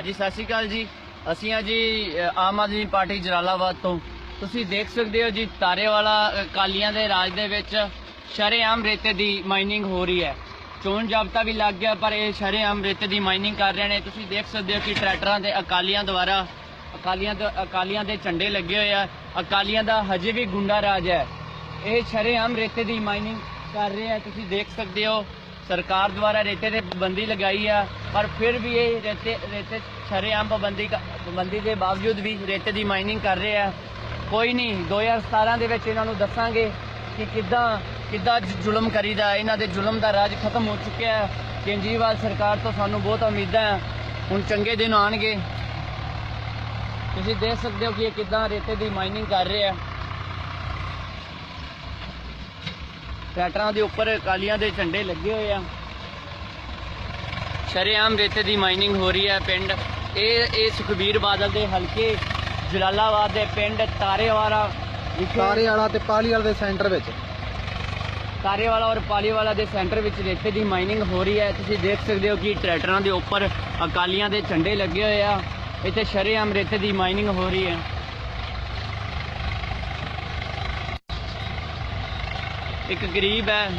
ਹਾਂਜੀ ਸਤਿ ਸ਼੍ਰੀ ਅਕਾਲ ਜੀ। ਅਸੀਂ ਆ ਜੀ ਆਮ ਆਦਮੀ ਪਾਰਟੀ ਜਲਾਲਾਬਾਦ ਤੋਂ। ਤੁਸੀਂ ਦੇਖ ਸਕਦੇ ਹੋ ਜੀ ਤਾਰੇਵਾਲਾ ਅ, ਕਾਲੀਆਂ ਦੇ ਰਾਜ ਦੇ ਵਿੱਚ ਸ਼ਰੇਆਮ ਰੇਤੇ ਦੀ ਮਾਈਨਿੰਗ ਹੋ ਰਹੀ ਹੈ। ਚੋਣ ਜਾਬਤਾ ਵੀ ਲੱਗ ਗਿਆ ਪਰ ਇਹ ਸ਼ਰੇਆਮ ਰੇਤੇ ਦੀ ਮਾਈਨਿੰਗ ਕਰ ਰਹੇ ਨੇ। ਤੁਸੀਂ ਦੇਖ ਸਕਦੇ ਹੋ ਕਿ ਟਰੈਕਟਰਾਂ ਦੇ ਅਕਾਲੀਆਂ ਦੁਆਰਾ ਅਕਾਲੀਆਂ ਦੇ ਅਕਾਲੀਆਂ ਦੇ ਝੰਡੇ ਲੱਗੇ ਹੋਏ ਆ। ਅਕਾਲੀਆਂ ਦਾ ਹਜੇ ਵੀ ਗੁੰਡਾ ਰਾਜ ਹੈ। ਇਹ ਸ਼ਰੇਆਮ ਰੇਤੇ ਦੀ ਮਾਈਨਿੰਗ ਕਰ ਰਹੇ ਆ ਤੁਸੀਂ ਦੇਖ ਸਕਦੇ ਹੋ ਸਰਕਾਰ ਦੁਆਰਾ ਰੇਤੇ ਤੇ ਪਾਬੰਦੀ ਲਗਾਈ ਆ, ਪਰ ਫਿਰ ਵੀ ਇਹ ਰੇਤੇ ਰੇਤੇ ਸ਼ਰੇਆਮ ਪਾਬੰਦੀ ਕ- ਪਾਬੰਦੀ ਦੇ ਬਾਵਜੂਦ ਵੀ ਰੇਤੇ ਦੀ ਮਾਈਨਿੰਗ ਕਰ ਰਹੇ ਆ। ਕੋਈ ਨਹੀਂ 2017 ਦੇ ਵਿੱਚ ਇਹਨਾਂ ਨੂੰ ਦੱਸਾਂਗੇ ਕਿ ਕਿੱਦਾਂ ਕਿੱਦਾਂ ਜ਼ੁਲਮ ਕਰੀਦਾ, ਇਹਨਾਂ ਦੇ ਜ਼ੁਲਮ ਦਾ ਰਾਜ ਖਤਮ ਹੋ ਚੁੱਕਿਆ ਹੈ। ਕੇਜਰੀਵਾਲ ਸਰਕਾਰ ਤੋਂ ਸਾਨੂੰ ਬਹੁਤ ਉਮੀਦਾਂ ਹੈ। ਹੁਣ ਚੰਗੇ ਦਿਨ ਆਣਗੇ ਤੁਸੀਂ ਦੇਖ ਸਕਦੇ ਹੋ ਕਿ ਇਹ ਕਿੱਦਾਂ ਰੇਤੇ ਦੀ ਮਾਈਨਿੰਗ ਕਰ ਰਹੇ ਆ। ਟਰੈਕਟਰਾਂ ਦੇ ਉੱਪਰ ਕਾਲੀਆਂ ਦੇ ਝੰਡੇ ਲੱਗੇ ਹੋਏ ਆ। ਸ਼ਰੇਆਮ ਰੇਤੇ ਦੀ ਮਾਈਨਿੰਗ ਹੋ ਰਹੀ ਹੈ ਪਿੰਡ। ਇਹ ਇਹ ਸੁਖਬੀਰ ਬਾਦਲ ਦੇ ਹਲਕੇ ਜਲਾਲਾਬਾਦ ਦੇ ਪਿੰਡ ਤਾਰੇਵਾਲਾ ਵਿਖੇ ਸਾਰੇ ਵਾਲਾ ਤੇ ਪਾਲੀ ਵਾਲਾ ਦੇ ਸੈਂਟਰ ਵਿੱਚ। ਤਾਰੇਵਾਲਾ ਔਰ ਪਾਲੀਵਾਲਾ ਦੇ ਸੈਂਟਰ ਵਿੱਚ ਰੇਤੇ ਦੀ ਮਾਈਨਿੰਗ ਹੋ ਰਹੀ ਹੈ। ਤੁਸੀਂ ਦੇਖ ਸਕਦੇ ਹੋ ਕਿ ਟਰੈਕਟਰਾਂ ਦੇ ਉੱਪਰ ਅਕਾਲੀਆਂ ਦੇ ਝੰਡੇ ਲੱਗੇ ਹੋਏ ਆ। ਇੱਥੇ ਸ਼ਰੇਆਮ ਰੇਤੇ ਦੀ ਮਾਈਨਿੰਗ ਹੋ ਰਹੀ ਹੈ। ਇੱਕ ਗਰੀਬ ਹੈ।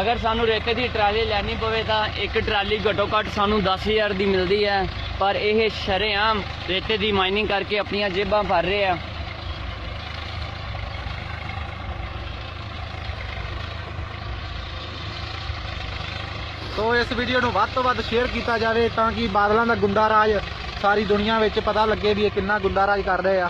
ਅਗਰ ਸਾਨੂੰ ਰੇਤੇ ਦੀ ਟਰਾਲੀ ਲੈਣੀ ਪਵੇ ਤਾਂ ਇੱਕ ਟਰਾਲੀ ਘੱਟੋ ਘੱਟ ਸਾਨੂੰ 10000 ਦੀ ਮਿਲਦੀ ਹੈ। ਪਰ ਇਹ ਸ਼ਰੇਆਮ ਰੇਤੇ ਦੀ ਮਾਈਨਿੰਗ ਕਰਕੇ ਆਪਣੀਆਂ ਜੇਬਾਂ ਭਰ ਰਹੇ ਆ। ਸੋ ਇਸ ਵੀਡੀਓ ਨੂੰ ਵੱਧ ਤੋਂ ਵੱਧ ਸ਼ੇਅਰ ਕੀਤਾ ਜਾਵੇ ਤਾਂ ਕਿ ਬਾਦਲਾਂ ਦਾ ਗੁੰਡਾ ਰਾਜ ਸਾਰੀ ਦੁਨੀਆ ਵਿੱਚ ਪਤਾ ਲੱਗੇ ਵੀ ਇਹ ਕਿੰਨਾ ਗੁੰਡਾ ਰਾਜ ਕਰ ਰਹੇ ਆ।